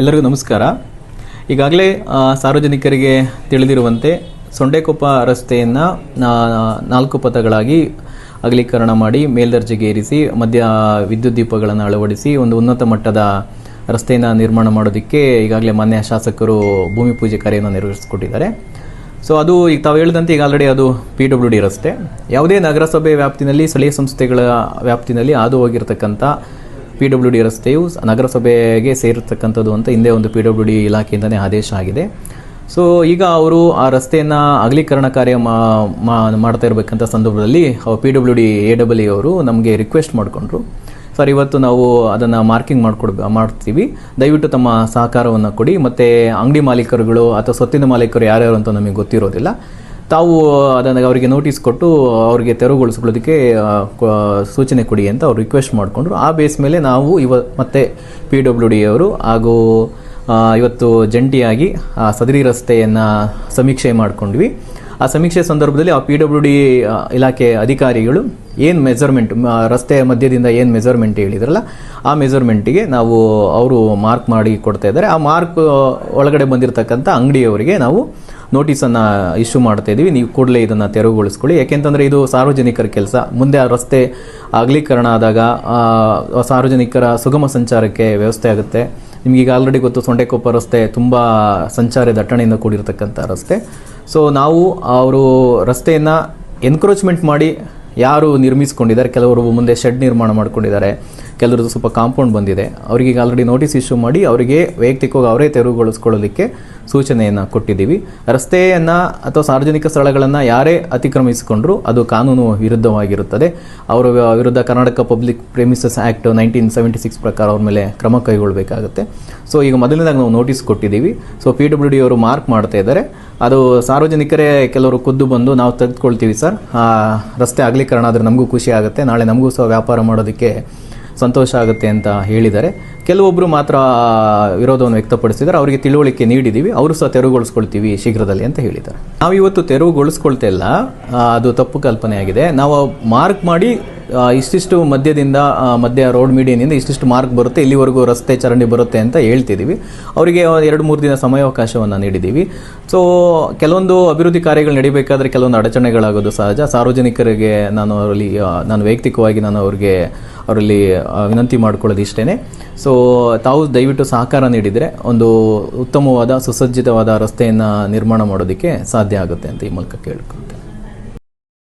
ಎಲ್ಲರಿಗೂ ನಮಸ್ಕಾರ. ಈಗಾಗಲೇ ಸಾರ್ವಜನಿಕರಿಗೆ ತಿಳಿದಿರುವಂತೆ ಸೊಂಡೆಕೊಪ್ಪ ರಸ್ತೆಯನ್ನು ನಾಲ್ಕು ಪಥಗಳಾಗಿ ಅಗಲೀಕರಣ ಮಾಡಿ ಮೇಲ್ದರ್ಜೆಗೆ ಏರಿಸಿ, ಮಧ್ಯ ವಿದ್ಯುತ್ ದೀಪಗಳನ್ನು ಅಳವಡಿಸಿ, ಒಂದು ಉನ್ನತ ಮಟ್ಟದ ರಸ್ತೆಯನ್ನು ನಿರ್ಮಾಣ ಮಾಡೋದಕ್ಕೆ ಈಗಾಗಲೇ ಮಾನ್ಯ ಶಾಸಕರು ಭೂಮಿ ಪೂಜೆ ಕಾರ್ಯವನ್ನು ನೆರವೇರಿಸಿಕೊಟ್ಟಿದ್ದಾರೆ ಸೊ ಅದು ಈಗ ತಾವು ಹೇಳಿದಂತೆ ಈಗ ಆಲ್ರೆಡಿ ಅದು ಪಿ ಡಬ್ಲ್ಯೂ ಡಿ ರಸ್ತೆ. ಯಾವುದೇ ನಗರಸಭೆ ವ್ಯಾಪ್ತಿನಲ್ಲಿ, ಸ್ಥಳೀಯ ಸಂಸ್ಥೆಗಳ ವ್ಯಾಪ್ತಿನಲ್ಲಿ ಹಾದು ಹೋಗಿರ್ತಕ್ಕಂಥ ಪಿ ಡಬ್ಲ್ಯೂ ಡಿ ರಸ್ತೆಯು ನಗರಸಭೆಗೆ ಸೇರಿರ್ತಕ್ಕಂಥದ್ದು ಅಂತ ಹಿಂದೆ ಒಂದು ಪಿ ಡಬ್ಲ್ಯೂ ಡಿ ಇಲಾಖೆಯಿಂದನೇ ಆದೇಶ ಆಗಿದೆ. ಸೊ ಈಗ ಅವರು ಆ ರಸ್ತೆಯನ್ನು ಅಗಲೀಕರಣ ಕಾರ್ಯ ಮಾಡ್ತಾ ಇರಬೇಕಂತ ಸಂದರ್ಭದಲ್ಲಿ P W D A double ಅವರು ನಮಗೆ ರಿಕ್ವೆಸ್ಟ್ ಮಾಡಿಕೊಂಡ್ರು. ಸರ್, ಇವತ್ತು ನಾವು ಅದನ್ನು ಮಾರ್ಕಿಂಗ್ ಮಾಡಿಕೊಡ್ ಮಾಡ್ತೀವಿ. ದಯವಿಟ್ಟು ತಮ್ಮ ಸಹಕಾರವನ್ನು ಕೊಡಿ. ಮತ್ತು ಅಂಗಡಿ ಮಾಲೀಕರುಗಳು ಅಥವಾ ಸ್ವತ್ತಿನ ಮಾಲೀಕರು ಯಾರ್ಯಾರು ಅಂತ ನಮಗೆ ಗೊತ್ತಿರೋದಿಲ್ಲ. ತಾವು ಅದನ್ನು ಅವರಿಗೆ ನೋಟಿಸ್ ಕೊಟ್ಟು ಅವರಿಗೆ ತೆರವುಗೊಳಿಸ್ಕೊಳ್ಳೋದಕ್ಕೆ ಸೂಚನೆ ಕೊಡಿ ಅಂತ ಅವ್ರು ರಿಕ್ವೆಸ್ಟ್ ಮಾಡಿಕೊಂಡ್ರು. ಆ ಬೇಸ್ ಮೇಲೆ ನಾವು ಇವ, ಮತ್ತೆ ಪಿ ಡಬ್ಲ್ಯೂ ಡಿ ಅವರು ಹಾಗೂ ಇವತ್ತು ಜಂಟಿಯಾಗಿ ಸದರಿ ರಸ್ತೆಯನ್ನು ಸಮೀಕ್ಷೆ ಮಾಡಿಕೊಂಡ್ವಿ. ಆ ಸಮೀಕ್ಷೆ ಸಂದರ್ಭದಲ್ಲಿ ಆ ಪಿ ಡಬ್ಲ್ಯೂ ಡಿ ಇಲಾಖೆ ಅಧಿಕಾರಿಗಳು ಏನು ಮೆಜರ್ಮೆಂಟ್ ರಸ್ತೆಯ ಮಧ್ಯದಿಂದ ಏನು ಮೆಜರ್ಮೆಂಟ್ ಹೇಳಿದ್ರಲ್ಲ, ಆ ಮೆಜರ್ಮೆಂಟಿಗೆ ನಾವು ಅವರು ಮಾರ್ಕ್ ಮಾಡಿ ಕೊಡ್ತಾ ಇದ್ದಾರೆ. ಆ ಮಾರ್ಕ್ ಒಳಗಡೆ ಬಂದಿರತಕ್ಕಂಥ ಅಂಗಡಿಯವರಿಗೆ ನಾವು ನೋಟಿಸನ್ನು ಇಶ್ಯೂ ಮಾಡ್ತಾ ಇದ್ದೀವಿ. ನೀವು ಕೂಡಲೇ ಇದನ್ನು ತೆರವುಗೊಳಿಸ್ಕೊಳ್ಳಿ. ಯಾಕೆಂತಂದರೆ ಇದು ಸಾರ್ವಜನಿಕರ ಕೆಲಸ. ಮುಂದೆ ಆ ರಸ್ತೆ ಅಗಲೀಕರಣ ಆದಾಗ ಸಾರ್ವಜನಿಕರ ಸುಗಮ ಸಂಚಾರಕ್ಕೆ ವ್ಯವಸ್ಥೆ ಆಗುತ್ತೆ. ನಿಮ್ಗೆ ಈಗ ಆಲ್ರೆಡಿ ಗೊತ್ತು ಸೊಂಡೆಕೊಪ್ಪ ರಸ್ತೆ ತುಂಬ ಸಂಚಾರ ದಟ್ಟಣೆಯಿಂದ ಕೂಡಿರತಕ್ಕಂಥ ರಸ್ತೆ. ಸೊ ನಾವು ಅವರು ರಸ್ತೆಯನ್ನು ಎನ್ಕ್ರೋಚ್ಮೆಂಟ್ ಮಾಡಿ ಯಾರು ನಿರ್ಮಿಸ್ಕೊಂಡಿದ್ದಾರೆ, ಕೆಲವರು ಮುಂದೆ ಶೆಡ್ ನಿರ್ಮಾಣ ಮಾಡ್ಕೊಂಡಿದ್ದಾರೆ ಕೆಲವರು ಸ್ವಲ್ಪ ಕಾಂಪೌಂಡ್ ಬಂದಿದೆ. ಅವರಿಗೆ ಈಗ ಆಲ್ರೆಡಿ ನೋಟಿಸ್ ಇಶ್ಯೂ ಮಾಡಿ ಅವರಿಗೆ ವೈಯಕ್ತಿಕವಾಗಿ ಅವರೇ ತೆರವುಗೊಳಿಸ್ಕೊಳ್ಳೋದಕ್ಕೆ ಸೂಚನೆಯನ್ನು ಕೊಟ್ಟಿದ್ದೀವಿ. ರಸ್ತೆಯನ್ನು ಅಥವಾ ಸಾರ್ವಜನಿಕ ಸ್ಥಳಗಳನ್ನು ಯಾರೇ ಅತಿಕ್ರಮಿಸಿಕೊಂಡ್ರು ಅದು ಕಾನೂನು ವಿರುದ್ಧವಾಗಿರುತ್ತದೆ. ಅವರ ವಿರುದ್ಧ Karnataka public premises act nineteen seventy six ಪ್ರಕಾರ ಅವ್ರ ಮೇಲೆ ಕ್ರಮ ಕೈಗೊಳ್ಳಬೇಕಾಗುತ್ತೆ. ಸೊ ಈಗ ಮೊದಲನೇದಾಗಿ ನಾವು ನೋಟಿಸ್ ಕೊಟ್ಟಿದ್ದೀವಿ. ಸೊ ಪಿ ಡಬ್ಲ್ಯೂ ಡಿ ಅವರು ಮಾರ್ಕ್ ಮಾಡ್ತಾ ಇದ್ದಾರೆ. ಅದು ಸಾರ್ವಜನಿಕರೇ ಕೆಲವರು ಖುದ್ದು ಬಂದು ನಾವು ತೆಗೆದುಕೊಳ್ತೀವಿ ಸರ್. ರಸ್ತೆ ರಸ್ತೆ ಅಗಲೀಕರಣ ಆದರೆ ನಮಗೂ ಖುಷಿ ಆಗುತ್ತೆ, ನಾಳೆ ನಮಗೂ ಸಹ ವ್ಯಾಪಾರ ಮಾಡೋದಕ್ಕೆ ಸಂತೋಷ ಆಗುತ್ತೆ ಅಂತ ಹೇಳಿದ್ದಾರೆ. ಕೆಲವೊಬ್ಬರು ಮಾತ್ರ ವಿರೋಧವನ್ನು ವ್ಯಕ್ತಪಡಿಸಿದ್ದಾರೆ, ಅವರಿಗೆ ತಿಳುವಳಿಕೆ ನೀಡಿದ್ದೀವಿ ಅವರು ಸಹ ತೆರವುಗೊಳಿಸ್ಕೊಳ್ತೀವಿ ಶೀಘ್ರದಲ್ಲಿ ಅಂತ ಹೇಳಿದ್ದಾರೆ. ನಾವು ಇವತ್ತು ತೆರವುಗೊಳಿಸ್ಕೊಳ್ತಾ ಇಲ್ಲ ಅದು ತಪ್ಪು ಕಲ್ಪನೆ ಆಗಿದೆ ನಾವು ಮಾರ್ಕ್ ಮಾಡಿ ಇಷ್ಟಿಷ್ಟು ಮಧ್ಯದಿಂದ ಮಧ್ಯ ರೋಡ್ ಮೀಡಿಯನಿಂದ ಇಷ್ಟಿಷ್ಟು ಮಾರ್ಕ್ ಬರುತ್ತೆ, ಇಲ್ಲಿವರೆಗೂ ರಸ್ತೆ ಚರಂಡಿ ಬರುತ್ತೆ ಅಂತ ಹೇಳ್ತಿದ್ದೀವಿ ಅವರಿಗೆ ಎರಡು ಮೂರು ದಿನ ಸಮಯಾವಕಾಶವನ್ನು ನೀಡಿದ್ದೀವಿ ಸೊ ಕೆಲವೊಂದು ಅಭಿವೃದ್ಧಿ ಕಾರ್ಯಗಳು ನಡಿಬೇಕಾದ್ರೆ ಕೆಲವೊಂದು ಅಡಚಣೆಗಳಾಗೋದು ಸಹಜ. ಸಾರ್ವಜನಿಕರಿಗೆ ನಾನು ಅವರಲ್ಲಿ ನಾನು ವೈಯಕ್ತಿಕವಾಗಿ ನಾನು ಅವ್ರಿಗೆ, ಅವರಲ್ಲಿ ವಿನಂತಿ ಮಾಡ್ಕೊಳ್ಳೋದು ಇಷ್ಟೇ ಸೊ ತಾವು ದಯವಿಟ್ಟು ಸಹಕಾರ ನೀಡಿದರೆ ಒಂದು ಉತ್ತಮವಾದ, ಸುಸಜ್ಜಿತವಾದ ರಸ್ತೆಯನ್ನು ನಿರ್ಮಾಣ ಮಾಡೋದಕ್ಕೆ ಸಾಧ್ಯ ಆಗುತ್ತೆ ಅಂತ ಈ ಮೂಲಕ ಕೇಳ್ಕೊಳ್ತೇನೆ.